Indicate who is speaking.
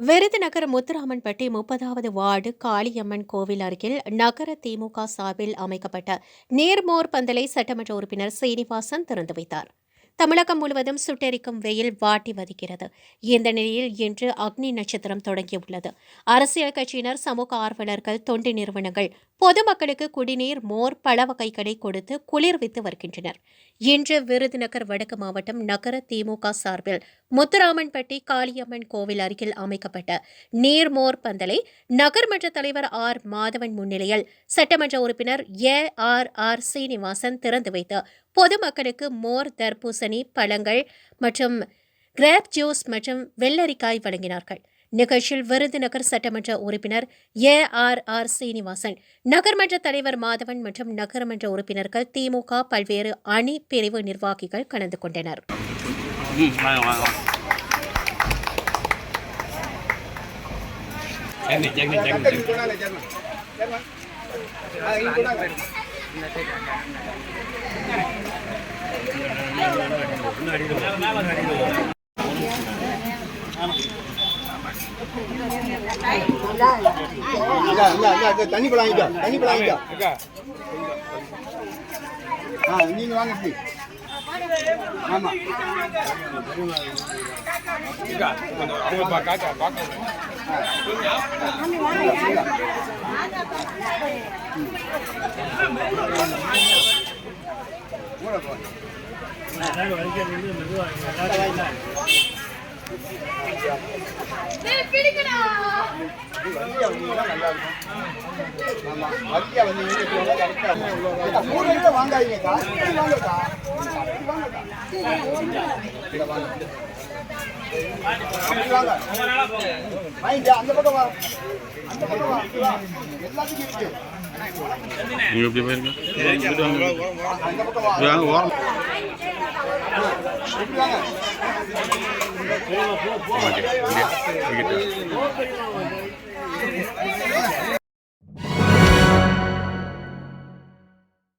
Speaker 1: விருதுநகர் முத்துராமன்பட்டி முப்பதாவது வார்டு காளியம்மன் கோவில் அருகில் நகர திமுக சார்பில் அமைக்கப்பட்ட நீர்மோர் பந்தலை சட்டமன்ற உறுப்பினர் சீனிவாசன் திறந்து வைத்தார். தமிழகம் முழுவதும் சுட்டெரிக்கும் வெயில் வாட்டி வதிக்கிறது. இந்த நிலையில் இன்று அக்னி நட்சத்திரம் தொடங்கியுள்ளது. அரசியல் கட்சியினர் சமூக ஆர்வலர்கள் தொண்டு நிறுவனங்கள் பொதுமக்களுக்கு குடிநீர் மோர் பழ வகைகளை கொடுத்து குளிர்வித்து வருகின்றனர். இன்று விருதுநகர் வடக்கு மாவட்டம் நகர திமுக சார்பில் முத்துராமன்பட்டி காளியம்மன் கோவில் அருகில் அமைக்கப்பட்ட நீர்மோர் பந்தலை நகர்மன்ற தலைவர் ஆர். மாதவன் முன்னிலையில் சட்டமன்ற உறுப்பினர் ஏ. ஆர். ஆர். சீனிவாசன் திறந்து வைத்து பொதுமக்களுக்கு மோர் தர்பூசணி பழங்கள் மற்றும் கிராப் ஜூஸ் மற்றும் வெள்ளரிக்காய் வழங்கினார்கள். நிகழ்ச்சியில் விருதுநகர் சட்டமன்ற உறுப்பினர் ஏ. ஆர். ஆர். சீனிவாசன் நகர்மன்ற தலைவர் மாதவன் மற்றும் நகரமன்ற உறுப்பினர்கள் திமுக பல்வேறு அணி பிரிவு நிர்வாகிகள் கலந்து கொண்டனர்.
Speaker 2: ஜெகனி ஜெகனி ஜெகனி ஜெகனி.
Speaker 3: தண்ணி தண்ணி ஆ நீங்க வாங்க ஆமா வாங்காதீங்கக்கா வாங்கக்கா வாங்க அந்த பக்கம் வா அந்த பக்கம் வா வா. எல்லாத்துக்கும் இருக்கு
Speaker 2: நீங்க எப்படி போயிருங்க ஓரம் ஓகே